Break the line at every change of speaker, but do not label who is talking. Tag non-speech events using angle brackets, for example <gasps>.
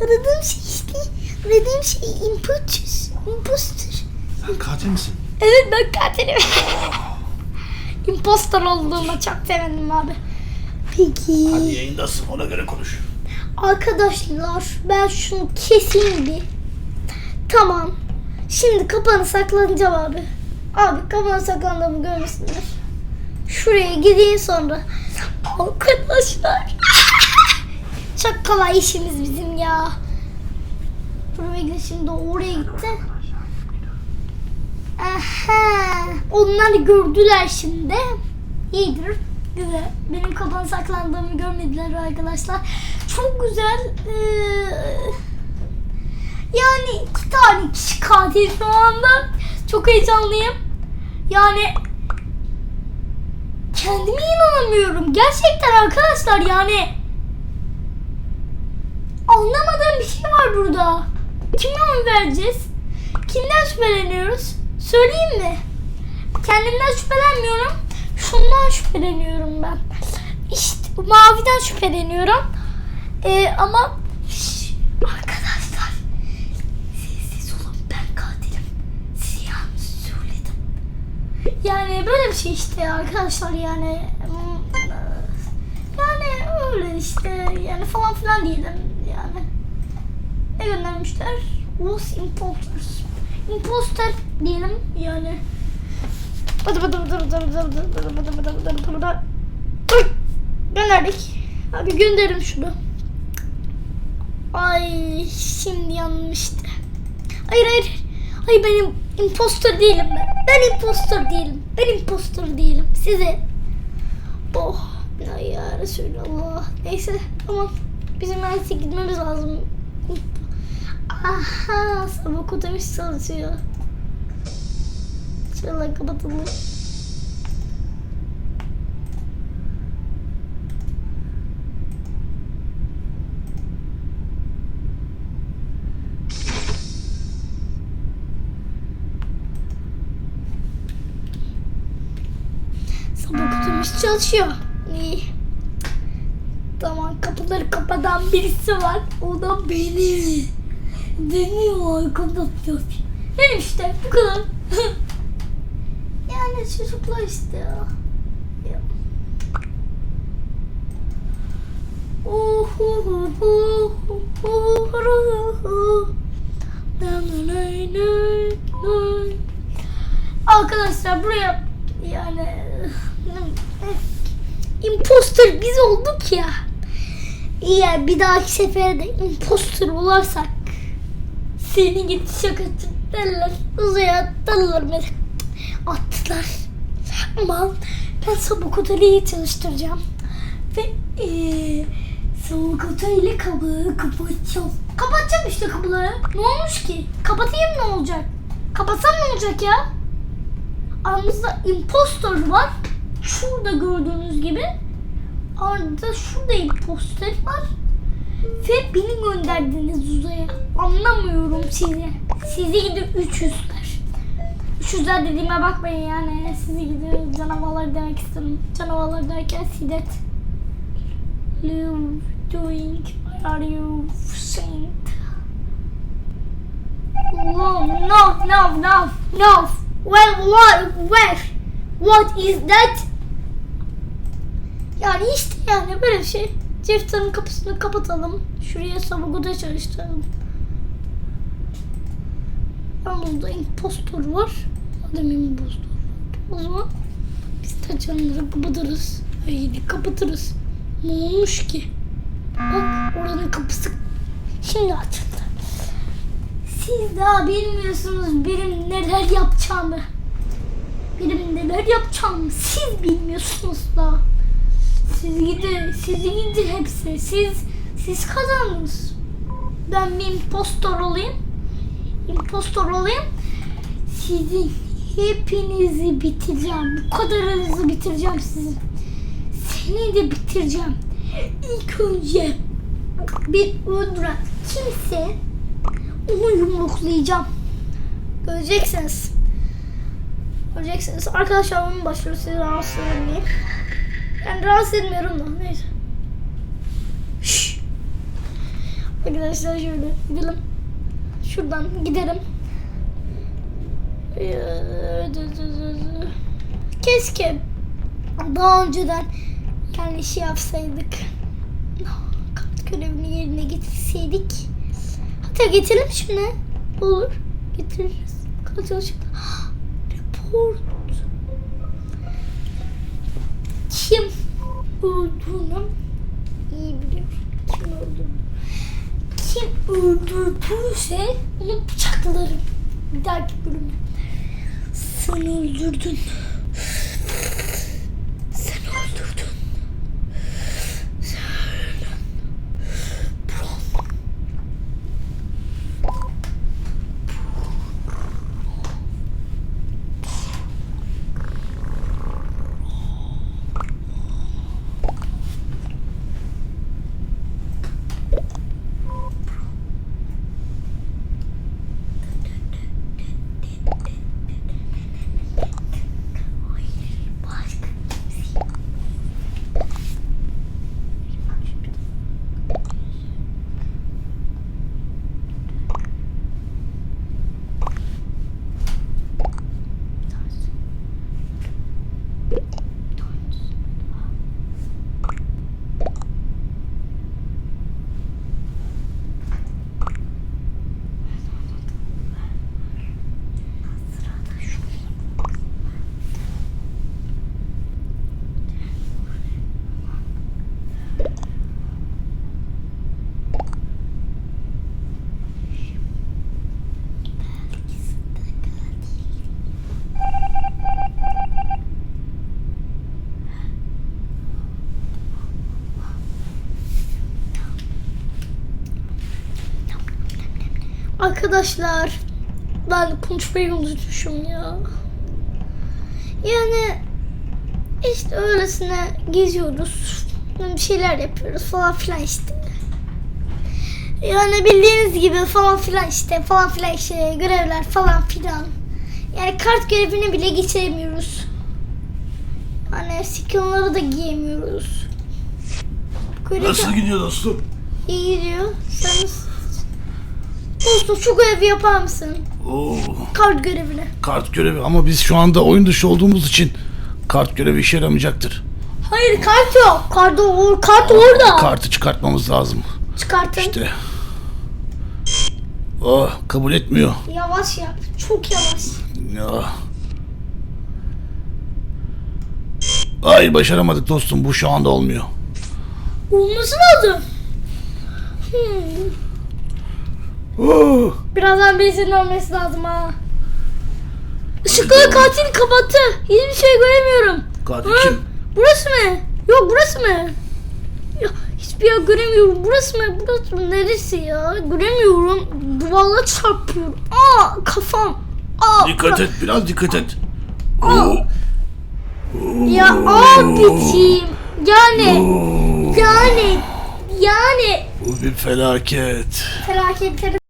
Aradığım şey işte. Aradığım şey imposter. Imposter.
Sen katil misin?
Evet ben katilim. <laughs> Imposter olduğuma çok sevindim abi. Peki.
Hadi yayındasın ona göre konuş.
Arkadaşlar ben şunu keseyim bir. Tamam. Şimdi kapanı saklanacağım abi. Abi kapanı saklandığımı görmesinler. Şuraya gideyim sonra. Arkadaşlar. Çok kolay işimiz bizim ya. Buraya şimdi oraya gitti. Aha. Onlar gördüler şimdi. İyidir. Güzel. Benim kapanı saklandığımı görmediler arkadaşlar. Çok güzel. Ee, yani iki tane kişi katil şu anda. Çok heyecanlıyım. Yani kendime inanamıyorum. Gerçekten arkadaşlar yani anlamadığım bir şey var burada. Kime oy vereceğiz? Kimden şüpheleniyoruz? Söyleyeyim mi? Kendimden şüphelenmiyorum. Şundan şüpheleniyorum ben. İşte maviden şüpheleniyorum. Ee, ama Şş, arkadaşlar sessiz olun ben katilim. Size yanlış söyledim. Yani böyle bir şey işte arkadaşlar yani hmm, yani öyle işte yani falan filan diyelim yani. Ne göndermişler? Was imposters. Imposter diyelim yani. Bıdı bıdı bıdı bıdı bıdı bıdı bıdı bıdı bıdı bıdı bıdı bıdı. Gönderdik. Abi gönderin şunu. Ay şimdi yanmıştı. Hayır hayır. Hayır benim imposter değilim ben. Ben imposter değilim. Ben imposter değilim. Size. Oh. Ya, Resulallah. Neyse tamam. Bizim artık gitmemiz lazım. Aha. Sabah otobüs çalışıyor. Şöyle kapatalım. Sabah otobüs çalışıyor. İyi. Tamam kapıları kapatan birisi var. O da benim dönüyor arkamda diyor. Yani işte bu kadar. <laughs> yani çocuklar işte ya. ya. Oh, oh, oh, oh, oh, oh, oh. Arkadaşlar buraya yani imposter biz olduk ya. İyi yani bir dahaki sefere de imposter olarsak seni git şakacı derler uzaya attılar beni. Attılar. Ama ben sabah oteliyi çalıştıracağım. Ve eee sabah oteli kapıyı kapatacağım. Kapatacağım işte kapıları. Ne olmuş ki? Kapatayım ne olacak? Kapatsam ne olacak ya? Aramızda impostor var. Şurada gördüğünüz gibi. Arada şurada impostor var. Ve beni gönderdiniz uzaya. Anlamıyorum sizi. Sizi gidip 300'ler. 300'ler dediğime bakmayın yani. Sizi gidip canavarlar demek istedim. Canavarlar derken sidet. You doing? Are you saying? No, no, no, no, no. Well, what, where? What is that? Yani işte yani böyle şey. Ciftanın kapısını kapatalım. Şuraya sabuguda çalıştıralım. Yanımızda impostor var. Adam impostor. O zaman biz de camları kapatırız. Haydi kapatırız. Ne olmuş ki? Bak oranın kapısı şimdi açıldı. Siz daha bilmiyorsunuz benim neler yapacağımı. Benim neler yapacağımı siz bilmiyorsunuz daha. Siz gidin, siz gidin hepsi. Siz, siz kazandınız. Ben bir impostor olayım. İmpostor olayım. Sizin hepinizi bitireceğim. Bu kadar hızlı bitireceğim sizi. Seni de bitireceğim. İlk önce bir öldüren kimse onu yumruklayacağım. Göreceksiniz. Göreceksiniz. Arkadaşlar onun başlıyor sizi rahatsız etmeyeyim. Yani rahatsız etmiyorum da neyse. Şşş. Arkadaşlar şöyle gidelim. Şuradan giderim. Keşke daha önceden yani şey yapsaydık. Kart görevini yerine getirseydik. Hatta getirelim şimdi. Olur. Getiririz. Kaç çalışık. <gasps> Report. Kim öldürdüğünü iyi biliyor. Kim öldürdü? Kim öldürdüyse onu bıçaklarım. Bir dahaki bölümde. Sen öldürdün. Arkadaşlar ben konuşmayı unutmuşum ya. Yani işte öylesine geziyoruz. Bir şeyler yapıyoruz falan filan işte. Yani bildiğiniz gibi falan filan işte falan filan işte görevler falan filan. Yani kart görevini bile geçiremiyoruz. Hani skinları da giyemiyoruz.
Nasıl gidiyor dostum?
iyi gidiyor. Sen Dostum şu görevi yapar mısın?
Oo,
Kart görevini.
kart görevi ama biz şu anda oyun dışı olduğumuz için kart görevi işe yaramayacaktır.
Hayır kart yok. Kart, or kart orada.
Kartı çıkartmamız lazım.
Çıkartın.
İşte. Oh, kabul etmiyor.
Yavaş yap. Çok yavaş.
Ya. Hayır başaramadık dostum. Bu şu anda olmuyor.
Olması lazım. Hmm.
Oo,
Birazdan birisinin ölmesi lazım ha. Işıkları katil kapattı. Hiçbir şey göremiyorum.
katil
Ha?
kim?
Burası mı? Yok burası mı? Ya, hiçbir yer göremiyorum. Burası mı? Burası mı? Neresi ya? Göremiyorum. Duvarla çarpıyorum. Aa kafam. Aa,
Dikkat et biraz dikkat et.
Aa.
Oo,
Ya abiciğim. Yani. Yani. Yani.
bu bir felaket.
Felaket